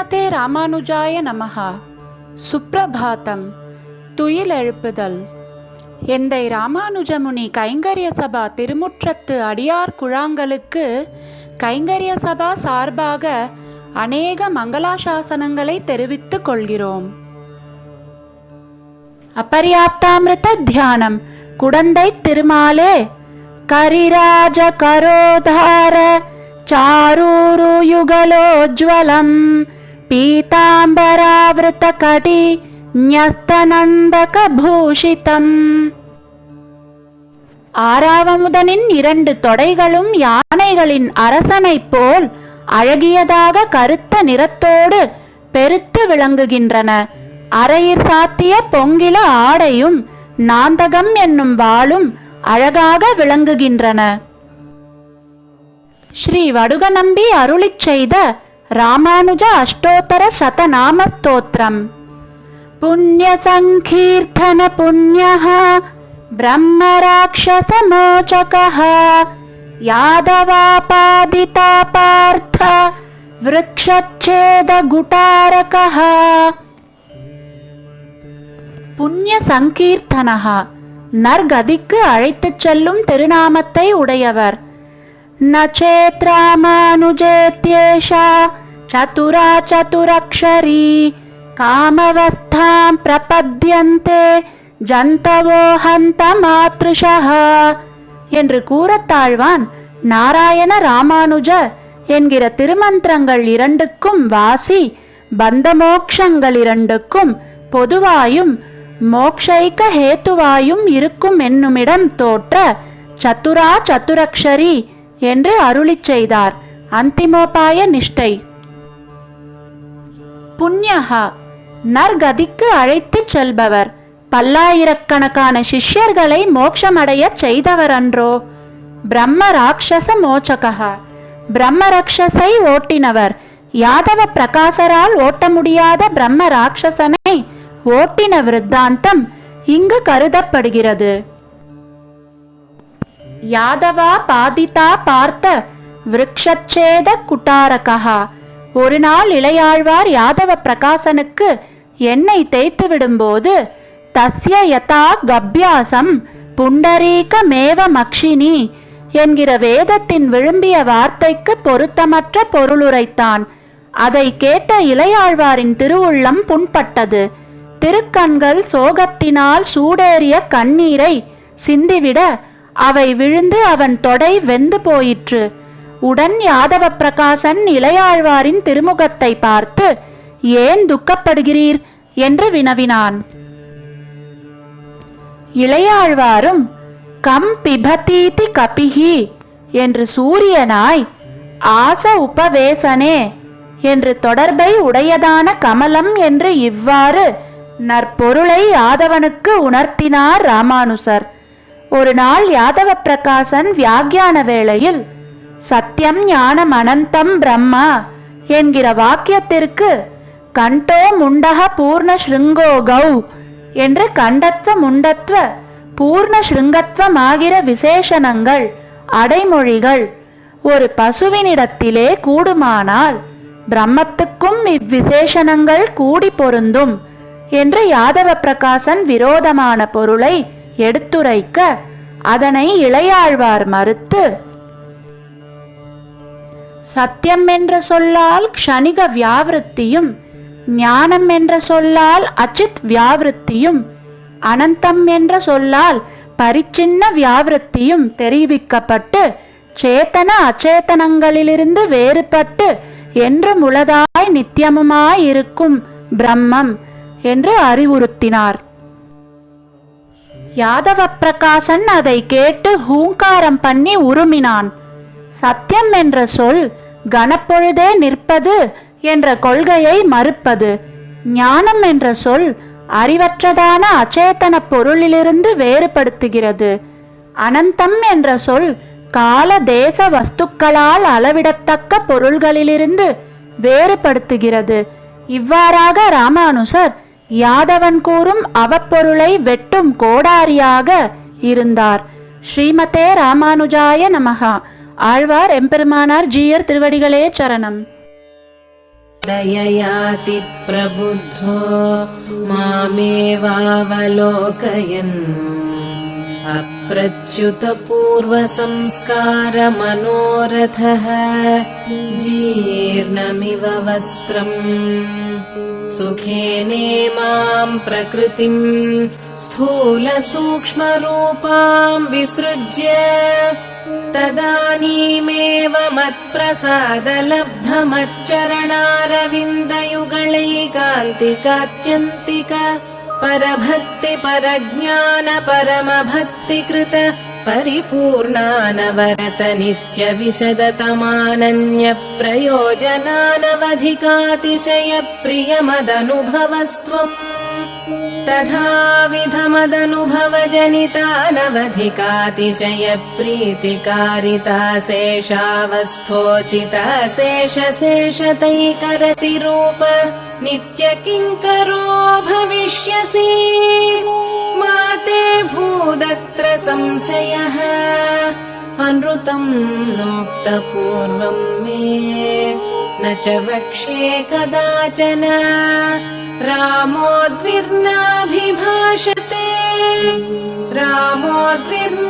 ஸ்ரீமதே ராமானுஜாய நமஹா. சுப்ரபாதம் துயில் எழுப்புதல். எந்தை ராமானுஜமுனி கைங்கரிய சபா திருமுற்றத்து அடியார் குழாங்களுக்கு கைங்கரிய சபா சார்பாக அநேக மங்களாசாசனங்களை தெரிவித்துக் கொள்கிறோம். அபரியாப்தாமிருத தியானம். குடந்தை திருமாலே. கரிராஜ கரோதார. சாரூரு யுகலோஜ்வலம் பீதாம்பராவிருத்த கடி பூஷிதம் ஆறாவமுதனின் இரண்டு தொடைகளும் யானைகளின் அரசனைப் போல் அழகியதாக கருத்த நிறத்தோடு பெருத்து விளங்குகின்றன. அரையிற் சாத்திய பொங்கில ஆடையும் நாந்தகம் என்னும் வாளும் அழகாக விளங்குகின்றன. ஸ்ரீ வடுகநம்பி அருளிச் செய்த ராமானுஜ அஷ்டோத்தர சதநாம ஸ்தோத்திரம் पुण्यसङ्कीर्तन पुण्यः ब्रह्मराक्षसमोचकः यादवापादिता पार्थ वृक्षच्छेदगुटारकः புண்ணிய சங்கீர்த்தனகா நற்கதிக்கு அழைத்துச் செல்லும் திருநாமத்தை உடையவர் நச்சேத்ராமானுஜேத்யேஷா சதுரா சதுரக்ஷரி कामवस्थां பிரபத்யந்தே ஜந்தவோ ஹந்த மாத்ருஷः என்று கூறத்தாழ்வான் நாராயண ராமானுஜ என்கிற திருமந்திரங்கள் இரண்டுக்கும் வாசி பந்தமோக்ஷங்கள் இரண்டுக்கும் பொதுவாயும் மோக்ஷைக்க ஹேத்துவாயும் இருக்கும் என்னுமிடம் தோற்ற சத்துரா சத்துரக்ஷரி என்று அருளிச் செய்தார். அந்திமோபாய நிஷ்டை. புண்ணியகா நற்கதிக்கு அழைத்துச் செல்பவர். பல்லாயிரக்கணக்கான சிஷ்யர்களை மோட்சமடையச் செய்தவர் அன்றோ பிரம்ம ராட்சச மோச்சகா பிரம்ம ராட்சசை ஓட்டினவர். யாதவ பிரகாசரால் ஓட்ட முடியாத பிரம்ம ராட்சசனை ஓட்டின விருத்தாந்தம் இங்கு கருதப்படுகிறது. யாதவா பாதிதா பார்த்த விருக்ஷச்சேத குட்டாரகா. ஒரு நாள் இளையாழ்வார் யாதவ பிரகாசனுக்கு எண்ணெய் தேய்த்து விடும்போது தஸ்ய யதா கப்யாசம் புண்டரீக மேவ மக்ஷினி என்கிற வேதத்தின் விழும்பிய வார்த்தைக்கு பொருத்தமற்ற பொருளுரைத்தான். அதை கேட்ட இளையாழ்வாரின் திருவுள்ளம் புண்பட்டது. திருக்கண்கள் சோகத்தினால் சூடேறிய கண்ணீரை சிந்திவிட அவை விழுந்து அவன் தொடை வெந்து போயிற்று. உடன் யாதவ பிரகாசன் இளையாழ்வாரின் திருமுகத்தை பார்த்து ஏன் துக்கப்படுகிறீர்? என்று வினவினான். இளையாழ்வாரும் கம் பிபதீதி கபிஹி என்று சூரியனாய் ஆச உபவேசனே என்று தொடர்பை உடையதான கமலம் என்று இவ்வாறு நற்பொருளை யாதவனுக்கு உணர்த்தினார் ராமானுசர். ஒரு நாள் யாதவ பிரகாசன் வியாக்கியான வேளையில் சத்தியம் ஞானம் அனந்தம் பிரம்மா என்கிற வாக்கியத்திற்கு கண்டோ முண்டக பூர்ண ஸ்ருங்கோ கௌ என்று கண்டத்வ முண்டத்வ பூர்ண ஸ்ருங்கத்வமாகிற விசேஷணங்கள் அடைமொழிகள் ஒரு பசுவினிடத்திலே கூடுமானால் பிரம்மத்துக்கும் இவ்விசேஷணங்கள் கூடி பொருந்தும் என்று யாதவ பிரகாசன் விரோதமான பொருளை எடுத்துரைக்க அதனை இளையாழ்வார் மறுத்து சத்தியம் என்ற சொல்லால் க்ஷணிக வியாவிருத்தியும் ஞானம் என்ற சொல்லால் அச்சித் வியாவிருத்தியும் அனந்தம் என்ற சொல்லால் பரிச்சின்ன வியாவிருத்தியும் தெரிவிக்கப்பட்டு சேத்தன அச்சேதனங்களிலிருந்து வேறுபட்டு என்று முளதாய் நித்தியமுமாயிருக்கும் பிரம்மம் என்று அறிவுறுத்தினார். யாதவ பிரகாசன் அதை கேட்டு ஹூங்காரம் பண்ணி உருமினான். சத்தியம் என்ற சொல் கனப்பொழுதே நிற்பது என்ற கொள்கையை மறுப்பது. ஞானம் என்ற சொல் அறிவற்றதான அச்சேதன பொருளிலிருந்து வேறுபடுத்துகிறது. அனந்தம் என்ற சொல் கால தேச வஸ்துக்களால் அளவிடத்தக்க பொருள்களிலிருந்து வேறுபடுத்துகிறது. இவ்வாறாக ராமானுசர் யாதவன் கூறும் அவப்பொருளை வெட்டும் கோடாரியாக இருந்தார் ஸ்ரீமதே ராமானுஜாய நமகா ஆழ்வார் எம்பெருமானார் ஜீயர் திருவடிகளே சரணம் दययाति प्रबुद्धो मामेवावलोकयन् अप्रच्युतपूर्वसंस्कारमनोरथः जीर्णमिव वस्त्रम् सुखेनेमाम् प्रकृतिम् स्थूलसूक्ष्मरूपाम् विसृज्य तदानीमेव मत्प्रसादलब्धमच्चरणारविन्दयुगलैकान्तिकात्यन्तिक परभक्ति परिपूर्णानवरतनित्यविशदतमानन्यप्रयोजनानवधिकातिशयप्रियमदनुभवस्त्वम्। नित्यविशदतमानन्यप्रयोजनानवधिकातिशय प्रियमदनुभवस्त्वम् शेषावस्थोचिता शेष नित्य किङ्करो भविष्यसि। ते भूदत्र संशयः। अनृतम् नोक्तपूर्वम् मे। न च वक्ष्ये कदाचन। रामोद्विर्नाभिभाषते। रामोद्विर्नाभिभाषते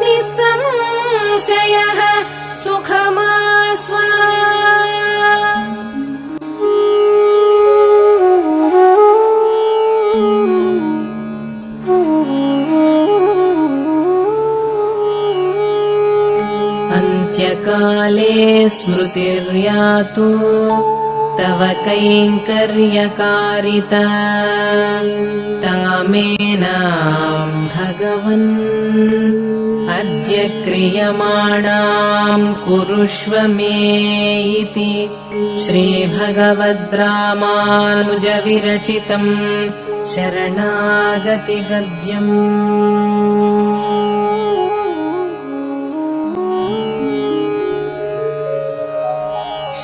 निःसंशयः सुखमास्वा। अन्त्यकाले स्मृतिर्यातु तव कैङ्कर्यकारिता। तामेनाम् भगवन् अद्य क्रियमाणाम् कुरुष्व मे इति श्रीभगवद्रामानुजविरचितम् शरणागतिगद्यम्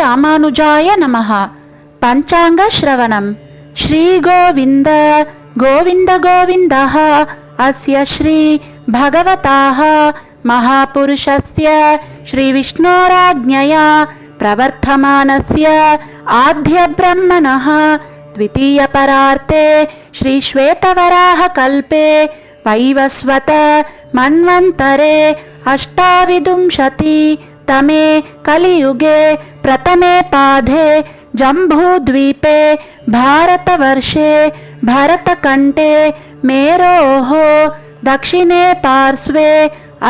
रामानुजाय नमः। पञ्चाङ्गश्रवणम् श्रीगोविन्द गोविन्द गोविन्दः अस्य श्री भगवताः महापुरुषस्य श्रीविष्णोराज्ञया प्रवर्धमानस्य आद्यब्रह्मणः द्वितीयपरार्ते श्रीश्वेतवराहकल्पे वैवस्वत मन्वन्तरे अष्टाविंशति तमे कलियुगे प्रथमे पाधे जम्बूद्वीपे भारतवर्षे भरतकण्ठे मेरोः दक्षिणे पार्श्वे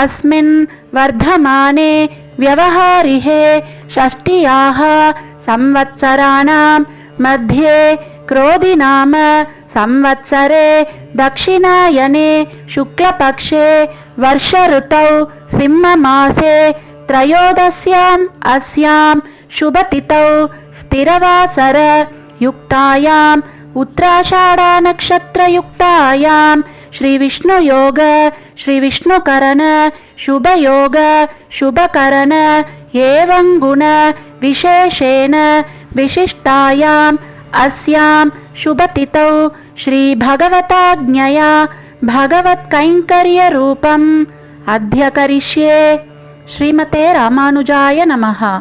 अस्मिन् वर्धमाने व्यवहारिहे षष्ट्याः संवत्सराणां मध्ये क्रोधिनाम संवत्सरे दक्षिणायने शुक्लपक्षे वर्षऋतौ सिंहमासे त्रयोदश्याम् अस्यां शुभतिथौ स्थिरवासर युक्तायाम् उत्राषाढानक्षत्रयुक्तायाम् श्रीविष्णुयोग श्रीविष्णुकरण शुभयोग शुभकरन गुण विशेषेण विशिष्टायाम् अस्यां शुभतितौ श्रीभगवताज्ञया भगवत्कैङ्कर्यरूपम् अध्यकरिष्ये। श्रीमते रामानुजाय नमः।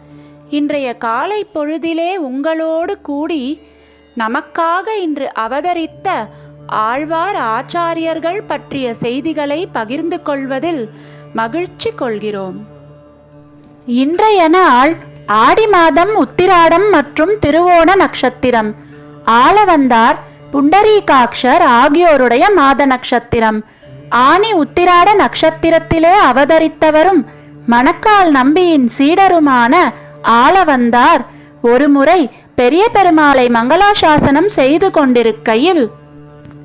இன்றைய காலை பொழுதிலே உங்களோடு கூடி நமக்காக இன்று அவதரித்த ஆழ்வார் ஆச்சாரியர்கள் பற்றிய செய்திகளை பகிர்ந்து கொள்வதில் மகிழ்ச்சி கொள்கிறோம். இன்றைய நாள் ஆடி மாதம் உத்திராடம் மற்றும் திருவோண நட்சத்திரம். ஆளவந்தார் புண்டரீகாட்சர் ஆகியோருடைய மாத நட்சத்திரம். ஆனி உத்திராட நட்சத்திரத்திலே அவதரித்தவரும் மணக்கால் நம்பியின் சீடருமான ஆளவந்தார் ஒருமுறை பெரிய பெருமாளை மங்களாசாசனம் செய்து கொண்டிருக்கையில்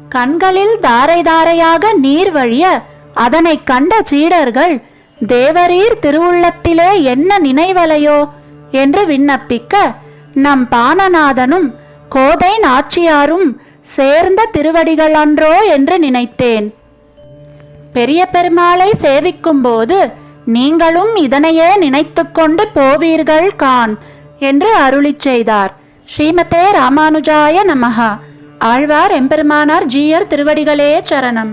கண்களில் தாரை தாரையாக நீர் வழிய அதனைக் கண்ட சீடர்கள் தேவரீர் திருவுள்ளத்திலே என்ன நினைவலையோ? என்று விண்ணப்பிக்க நம் பானநாதனும் கோதை நாச்சியாரும் சேர்ந்த திருவடிகள் அன்றோ? என்று நினைத்தேன். பெரிய பெருமாளை சேவிக்கும்போது நீங்களும் இதனையே நினைத்துக்கொண்டு போவீர்கள் கான் என்று அருளிச் செய்தார். ஸ்ரீமதே ராமானுஜாய நமஹா. ஆழ்வார் எம்பெருமானார் ஜீயர் திருவடிகளே சரணம்.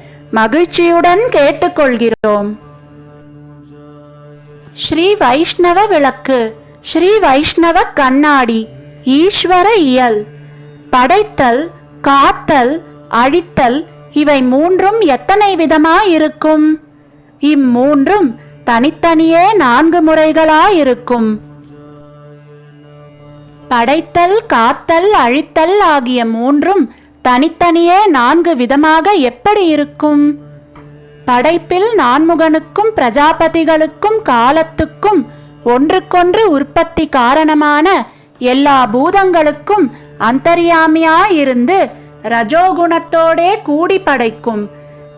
மகிழ்ச்சியுடன் கேட்டுக்கொள்கிறோம். ஸ்ரீ வைஷ்ணவ விளக்கு ஸ்ரீ வைஷ்ணவ கண்ணாடி ஈஸ்வர இயல் படைத்தல் காத்தல் அழித்தல் இவை மூன்றும் எத்தனை விதமாயிருக்கும்? இம்மூன்றும் தனித்தனியே நான்கு முறைகளாயிருக்கும். படைத்தல் காத்தல் அழித்தல் ஆகிய மூன்றும் தனித்தனியே நான்கு விதமாக எப்படி இருக்கும்? படைப்பில் நான்முகனுக்கும் பிரஜாபதிகளுக்கும் காலத்துக்கும் ஒன்றுக்கொன்று உற்பத்தி காரணமான எல்லா பூதங்களுக்கும் அந்தரியாமியாயிருந்து ரஜோகுணத்தோடே கூடி படைக்கும்.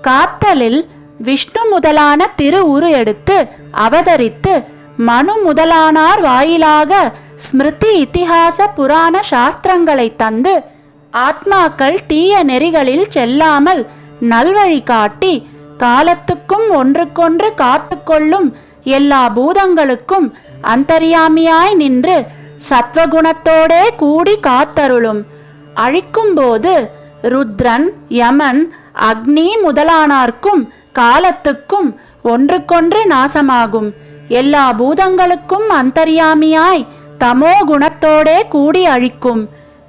காத்தலில் விஷ்ணு முதலான திரு உரு எடுத்து அவதரித்து மனு முதலானார் வாயிலாக ஸ்மிருதி இத்திஹாச புராண சாஸ்திரங்களை தந்து ஆத்மாக்கள் தீய நெறிகளில் செல்லாமல் நல்வழி காட்டி காலத்துக்கும் ஒன்றுக்கொன்று காத்துக்கொள்ளும் எல்லா பூதங்களுக்கும் அந்தரியாமியாய் நின்று சத்வகுணத்தோடே கூடி காத்தருளும். அழிக்கும்போது ருத்ரன் யமன் அக்னி முதலானார்க்கும் காலத்துக்கும் ஒன்றுக்கொன்று நாசமாகும். எல்லா பூதங்களுக்கும் அந்தரியாமியாய் தமோ குணத்தோடே கூடி அழிக்கும்.